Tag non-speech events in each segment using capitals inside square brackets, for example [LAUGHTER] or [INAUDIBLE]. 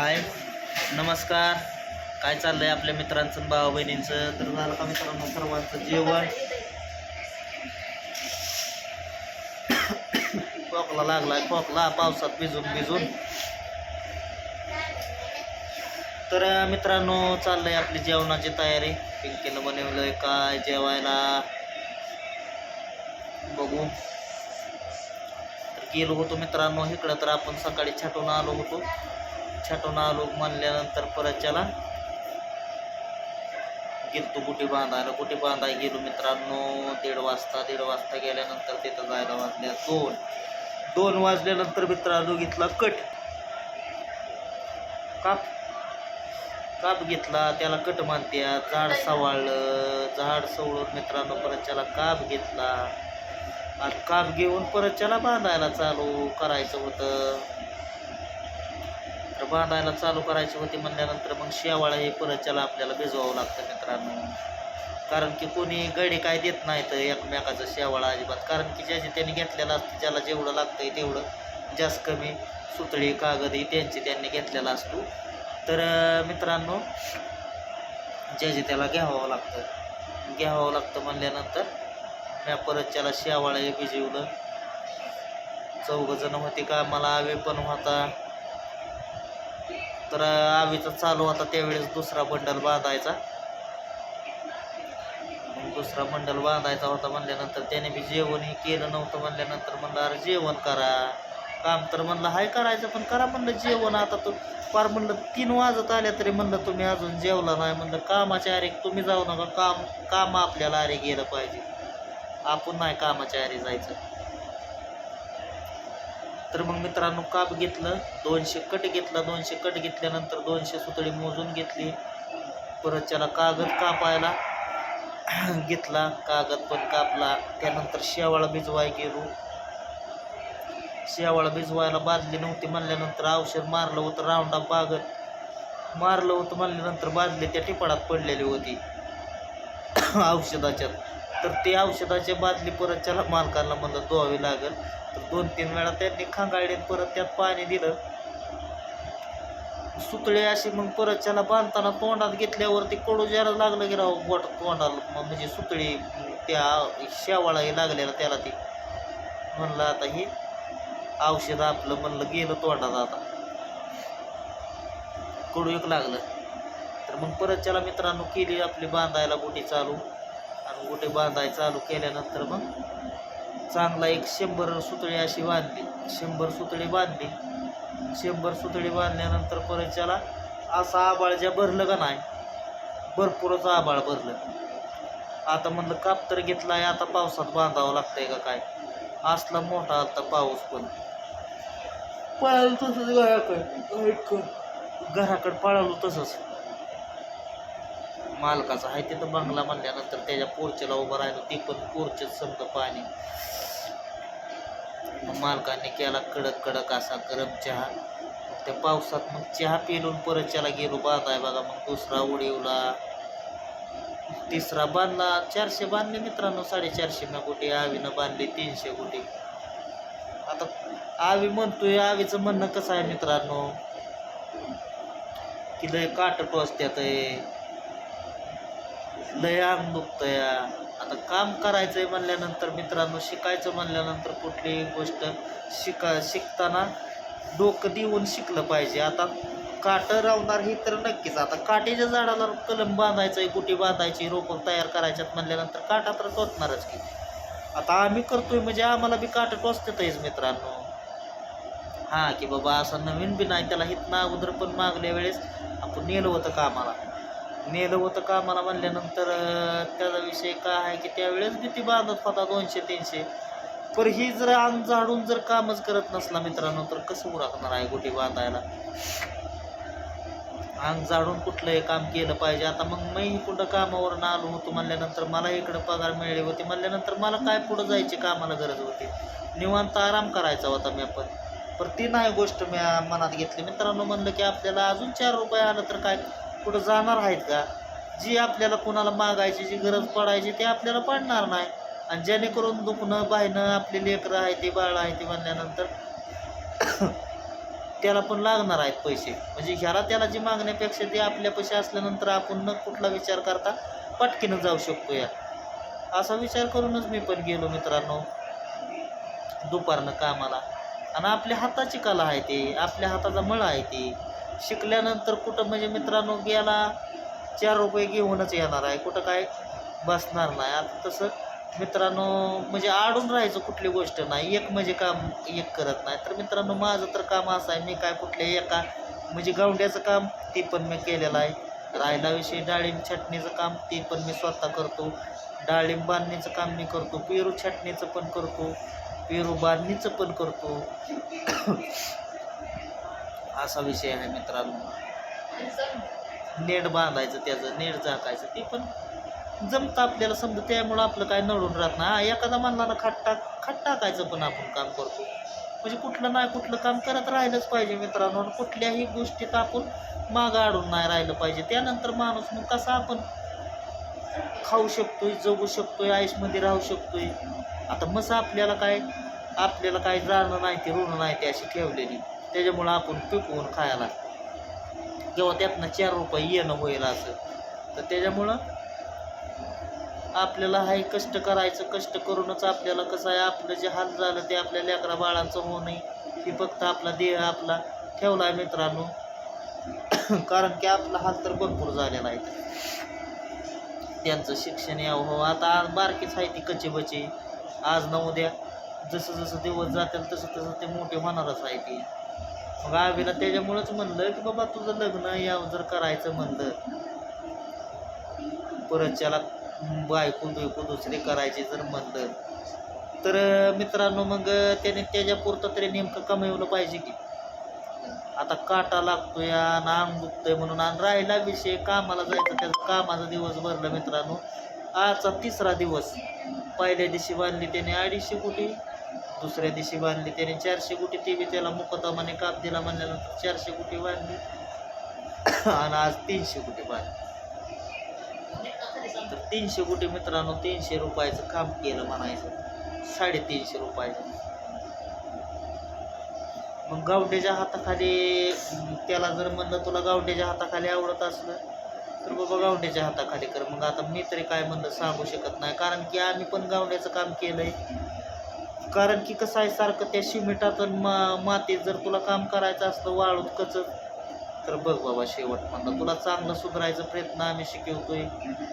हाय. नमस्कार. काय चाललं आहे आपल्या मित्रांचं भाऊ बहिणींचं तर झालं का मित्रांनो सर्वांचं जेवण? खोकला लागलाय खोकला पावसात भिजून भिजून. तर मित्रांनो चाललंय आपली जेवणाची तयारी. पिंकीनं बनवलंय काय जेवायला? बघू. तर गेलो होतो मित्रांनो इकडं तर आपण सकाळी छाटून आलो होतो. छाटून आलो म्हणल्यानंतर परत त्याला गेलतो कुठे बांधायला? कुठे बांधायला गेलो मित्रांनो? दीड वाजता दीड वाजता गेल्यानंतर तिथं जायला वाजल्या दोन. दोन वाजल्यानंतर मित्रांनो घेतला कट. काप. काप घेतला त्याला कट मानत्या झाड सवाळलं. झाड सवळून मित्रांनो परत त्याला काप घेतला. आणि काप घेऊन परत त्याला बांधायला चालू करायचं होतं. बांधायला चालू करायची होती म्हणल्यानंतर मग शेवाळा हे परत त्याला आपल्याला भिजवावं लागतं मित्रांनो. कारण की कोणी गडी काय देत नाही तर एकमेकाचं शेवाळा अजिबात. कारण की ज्याचे त्यांनी घेतलेलं असतं ज्याला जेवढं लागतंय तेवढं जास्त कमी सुतळी कागद ही त्यांची त्यांनी घेतलेला असतो. तर मित्रांनो ज्याचे त्याला घ्यावं लागतं. घ्यावं लागतं म्हणल्यानंतर म्या परत त्याला शेवाळा हे भिजवलं. चौघजण होते का? मला आवे पण होता. तर आवीचा चालू होता त्यावेळेस दुसरा बंडल बांधायचा. मग दुसरा बंडल बांधायचा होता म्हणल्यानंतर त्याने बी जेवणही केलं नव्हतं म्हणल्यानंतर म्हणलं अरे जेवण करा. काम तर म्हणलं हाय करायचं पण करा म्हणलं जेवण. आता तू फार म्हणलं तीन वाजत आल्या तरी म्हणलं तुम्ही अजून जेवला नाही. म्हणलं कामाच्या आरे तुम्ही जाऊ नका. काम काम आपल्याला आरे गेलं पाहिजे. आपण नाही कामाच्या आरे जायचं. तर मग मित्रांनो काप घेतलं दोनशे कट घेतला दोनशे कट घेतल्यानंतर दोनशे सुतळी मोजून घेतली. परत त्याला कागद कापायला [CLEARS THROAT] घेतला कागद पण कापला. त्यानंतर शेवाळा भिजवाय गेलो. शेवाळा भिजवायला बाजली नव्हती म्हणल्यानंतर औषध मारलं होतं राऊंडा बागत. मारलं होतं म्हणल्यानंतर बाजली त्या टिपाडात पडलेली होती. [CLEARS THROAT] औषधाच्यात. तर ते औषधाची बादली परत त्याला मालकाला म्हणलं धुवावी लागेल. तर दोन तीन वेळा त्यांनी खांगाळीत परत त्यात पाणी दिलं. सुतळे अशी मग परत त्याला बांधताना तोंडात घेतल्यावरती कडू ज्याला लागलं की राव बोट तोंडाला मग म्हणजे सुतळी त्या शेवाळाही लागलेला त्याला ती. म्हणलं आता हे औषध आपलं म्हणलं गेलं तोंडात आता. कडू एक लागलं. तर मग परत त्याला मित्रांनो केली आपली बांधायला गोटी चालू. गोटी बांधायला चालू केल्यानंतर मग चांगला एक शंभर सुतळी अशी बांधली. शंभर सुतळी बांधली. शंभर सुतळी बांधल्यानंतर परत त्याला असा आबाळ ज्या भरलं का नाही भरपूरच आबाळ भरलं. आता म्हणलं काप तर घेतलाय आता पावसात बांधावं लागतंय का काय? असला मोठा आता पाऊस पण. पळालो तसंच घराकडे. घराकडे पळालो तसंच. मालकाचा आहे तिथं बंगला म्हणल्यानंतर त्याच्या पोरचेला उभं राहिलं ती पण पोरचेच समजा पाणी. मग मालकाने केला कडक कडक असा गरम चहा. त्या पावसात मग चहा पिलून परत त्याला गेलो बांधाय बघा मग दुसरा उडीवला. तिसरा बांधला चारशे बांधले मित्रांनो साडेचारशे ना गुटी आवीनं बांधली तीनशे गुटी. आता आवी म्हणतोय आवीचं म्हणणं कसं आहे मित्रांनो? की लय काट टोचत्यात आहे. दयामुक्त या. आता काम करायचंय म्हणल्यानंतर मित्रांनो शिकायचं म्हणल्यानंतर कुठलीही गोष्ट शिका शिकताना डोकं देऊन शिकलं पाहिजे. आता काटं रावणार ही तर नक्कीच. आता काटेच्या झाडाला कलम बांधायचं आहे गुटी बांधायची रोपं तयार करायच्यात म्हणल्यानंतर काटा तर टोचणारच की. आता आम्ही करतोय म्हणजे आम्हाला बी काटं टोचतेच मित्रांनो. हां की बाबा असं नवीन बी नाही त्याला हितनं अगोदर पण मागल्या वेळेस आपण नेलं होतं कामाला. नेलं होतं कामाला म्हणल्यानंतर त्याचा विषय काय आहे की त्यावेळेस भीती बांधत होता दोनशे तीनशे. पर ही जर अंग झाडून जर कामच करत नसला मित्रांनो तर कसं उरकणार आहे गोटी बांधायला? अंग झाडून कुठलंही काम केलं पाहिजे. आता मग मी कुठं कामावरून आलो होतो म्हणल्यानंतर मला इकडं पगार मिळाली होती. म्हणल्यानंतर मला काय पुढं जायची कामाला गरज होती? निवांत आराम करायचा होता मी पण. पर ती नाही गोष्ट मी मनात घेतली. मित्रांनो म्हणलं की आपल्याला अजून चार रुपये आलं तर काय? कुठं जाणार आहेत का? जी आपल्याला कोणाला मागायची जी गरज पडायची ती आपल्याला पडणार नाही. आणि जेणेकरून दुखणं बायनं आपली लेकरं आहे ती बाळ आहे ती म्हणल्यानंतर [COUGHS] त्याला पण लागणार आहेत पैसे. म्हणजे ह्याला त्याला जी मागण्यापेक्षा ते आपल्या पैसे असल्यानंतर आपण न कुठला विचार करता पटकीनं जाऊ शकतो या. असा विचार करूनच मी पण गेलो मित्रांनो. दुपारनं कामाला. आणि आपल्या हाताची कला आहे ते. आपल्या हाताचा मळ आहे ते. शिकल्यानंतर कुठं म्हणजे मित्रांनो गेला चार रुपये घेऊनच येणार आहे. कुठं काय बसणार नाही. आता तसं मित्रांनो म्हणजे आडून राहायचं कुठली गोष्ट नाही. एक म्हणजे काम एक करत नाही. तर मित्रांनो माझं तर काम असं आहे मी काय कुठल्या एका म्हणजे गवंड्याचं काम ते पण मी केलेलं आहे. राहिला विषयी डाळिंब छटणीचं काम ते पण मी स्वतः करतो. डाळिंब बांधणीचं काम मी करतो. पेरू छटणीचं पण करतो. पेरू बांधणीचं पण करतो. असा विषय आहे मित्रांनो. नेट बांधायचं त्याचं नेट झाकायचं ते पण जमतं आपल्याला. समजा त्यामुळं आपलं काय नळून राहत नाही. हा, एखादा म्हणला ना खाट टाक खाट टाकायचं पण आपण काम करतो. म्हणजे कुठलं नाही कुठलं काम करत राहिलंच पाहिजे मित्रांनो. कुठल्याही गोष्टीत आपण मागं अडून नाही राहिलं पाहिजे. त्यानंतर माणूस मग कसा आपण खाऊ शकतोय जगू शकतोय आयुषमध्ये राहू शकतोय. आता मस आपल्याला काय आपल्याला काही जाणं नाही ते ऋण नाही ते अशी ठेवलेली. त्याच्यामुळं आपण पिकवून खायला. किंवा त्यातनं चार रुपये येणं होईल असं. तर त्याच्यामुळं आपल्याला हाय कष्ट करायचं कष्ट करूनच आपल्याला कसं आहे आपलं जे हाल झालं ते आपल्या लेकरा बाळांचं होऊ नये ही फक्त आपला देह आपला ठेवला आहे मित्रांनो. [COUGHS] कारण की आपला हाल तर भरपूर झालेला आहे त्यांचं शिक्षण यावं हो. आता आज बारकीच आहे ती कच्ची बची आज न उद्या जसं जसं दिवस जातील तसं तसं ते मोठे होणारच आहे की मग आवीला त्याच्यामुळंच म्हणलं की बाबा तुझं लग्न या जर करायचं म्हणलं. परत त्याला बायको बियको दुसरी करायची जर म्हणलं. तर मित्रांनो मग त्याने त्याच्यापुरतं तरी नेमकं कमवलं पाहिजे की. आता काटा लागतोय आणि अंग दुखतोय म्हणून आणि राहिला विषय कामाला जायचं त्याचा कामाचा दिवस भरला मित्रांनो. आजचा तिसरा दिवस. पहिल्या दिवशी बांधली त्याने अडीचशे कोटी. दुसऱ्या दिवशी बांधली. त्याने चारशे कोटी ती बी त्याला मुकदमाने काप दिला म्हणल्यानंतर चारशे कोटी बांधली. आणि आज तीनशे कोटी बांधली. तर तीनशे कोटी मित्रांनो तीनशे रुपयाचं काम केलं म्हणायचं. साडेतीनशे रुपयाचं. मग गावड्याच्या हाताखाली त्याला जर म्हणलं तुला गावड्याच्या हाताखाली आवडत असलं तर बाबा गावड्याच्या हाताखाली कर. मग आता मी तरी काय म्हणलं सांगू शकत नाही. कारण की आम्ही पण गावड्याचं काम केलंय. कारण की कसं आहे सारखं त्या सिमेंटात मा मातीत जर तुला काम करायचं असतं वाळूत कचत तर बघ बाबा शेवट म्हणलं तुला चांगलं सुधारायचा प्रयत्न आम्ही शिकवतोय.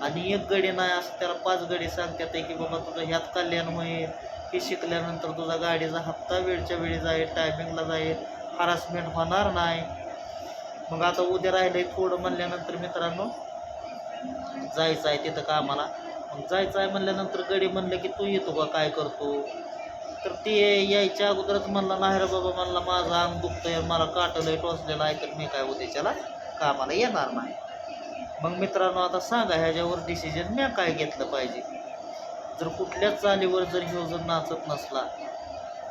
आणि एक गडी नाही असं त्याला पाच गडी सांगतात आहे की बाबा तुझं ह्यात कल्याण होईल. हे शिकल्यानंतर तुझा गाडीचा हप्ता वेळच्या वेळी जाईल टायमिंगला जाईल हरासमेंट होणार नाही. मग आता उद्या राहिलंय थोडं म्हणल्यानंतर मित्रांनो जायचं आहे तिथं कामाला. मग जायचं आहे म्हणल्यानंतर गडी म्हणलं की तू येतो का? काय करतो? तर ते यायच्या अगोदरच म्हणला नाही रे बाबा म्हणला माझं अंग दुखतंय मला काटलंय टोचलेलं आहे तर मी काय उद्याच्याला कामाला येणार नाही. मग मित्रांनो आता सांगा ह्याच्यावर डिसिजन मी काय घेतलं पाहिजे? जर कुठल्याच चालीवर जर ह्यो जर नाचत नसला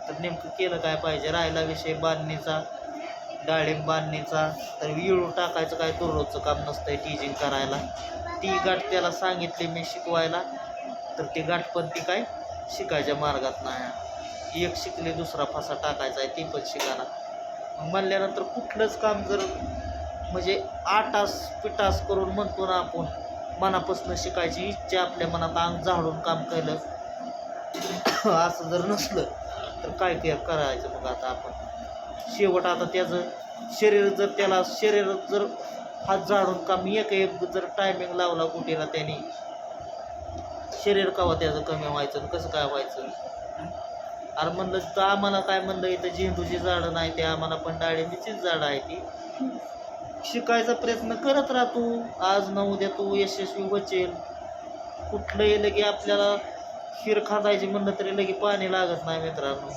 तर नेमकं केलं काय पाहिजे? राहिला विषय बांधणीचा डाळिंब बांधणीचा तर विळू टाकायचं काय? दररोजचं काम नसतंय टीजिंग करायला. ती गाठ त्याला सांगितली मी शिकवायला तर ती गाठ पण ती काय? शिकायच्या मार्गात नाही. एक शिकले दुसरा फासा टाकायचा आहे ते पण शिकाना मग म्हणल्यानंतर कुठलंच काम जर म्हणजे आटास पिटास करून म्हणतो ना आपण मनापासून शिकायची इच्छा आपल्या मनात अंग झाडून काम केलं. असं जर नसलं तर काय काय करायचं मग आता आपण. शेवट आता त्याचं शरीर जर त्याला शरीर जर हात झाडून काम एक एक जर टायमिंग लावला कुठेला त्याने शरीर कवा त्याचं कमी व्हायचं कसं काय व्हायचं? अरे म्हणलं तर आम्हाला काय म्हणलं इथं झेंडूची झाडं नाही ते आम्हाला पण डाळिंबीचीच झाडं आहे ती. शिकायचा प्रयत्न करत राहा तू. आज न उद्या तू यशस्वी बचेल कुठलंही लगे आपल्याला खीर खांदायची म्हणलं तरी लगे पाणी लागत नाही मित्रांनो.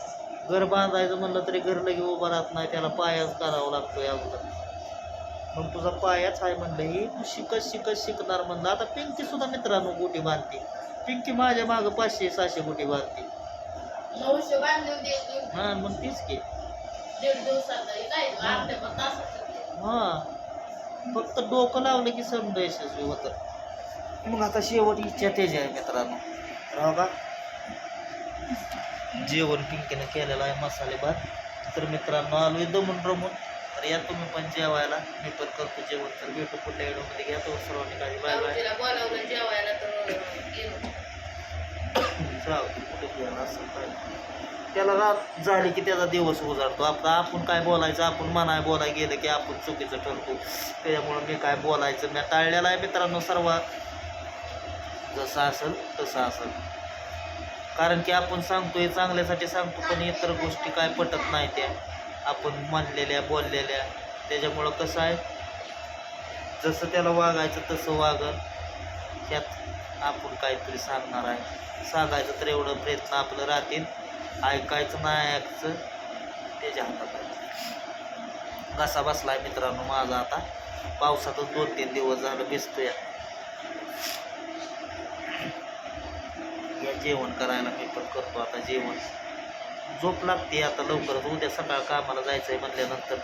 घर बांधायचं म्हणलं तरी घर लगे उभं राहत नाही त्याला पायाच करावं लागतो अगोदर. मग तुझा पायाच आहे म्हणलं ही. तू शिकत शिकत शिकणार म्हणलं. आता पिंकी सुद्धा मित्रांनो गोटी बांधते. पिंकी माझ्या मागं पाचशे सहाशे गोटी बांधते. नऊशे बांधून द्यायची हां मग तीच की. दीड दिवसात जायचं अर्ध्या पण तासात हां. फक्त डोकं लावलं की समजा यशस्वी होतं. मग आता शेवट इच्छा त्याची आहे मित्रांनो. राव का? जेवण पिंकीनं केलेलं आहे मसाले भात तर मित्रांनो आलोय दमून रमून. तर या तुम्ही पण जेवायला. मी पण करतो जेवण. तर भेटू पुढल्या व्हिडिओमध्ये घ्या तो सर्वांनी काळजी. Bye bye. बोलावलं जेवायला तर गेलो जाऊ कुठे गेला असं काय त्याला रात झाली की त्याचा दिवस उजाडतो. आपला आपण काय बोलायचं? आपण मनाय बोलाय गेलं की आपण चुकीचं ठरतो त्याच्यामुळं मी काय बोलायचं? मी टाळलेलं आहे मित्रांनो सर्व जसं असेल तसं असेल. कारण की आपण सांगतोय चांगल्यासाठी सांगतो पण इतर गोष्टी काय पटत नाही त्या. आपण म्हणलेल्या बोललेल्या. त्याच्यामुळं कसं आहे? जसं त्याला वागायचं तसं वागल ह्यात आपण काहीतरी सांगणार आहे. सांगायचं तर एवढं प्रयत्न आपलं राहतील. ऐकायचं नाही ऐकायचं. त्याच्या हातात आहे. घसा आहे मित्रांनो माझा आता. पावसातच दोन तीन दिवस झालं भिजतोय. या जेवण करायला मी पण करतो आता जेवण. झोप लागते आता लवकरच. उद्या सकाळ कामाला जायचं आहे म्हणल्यानंतर.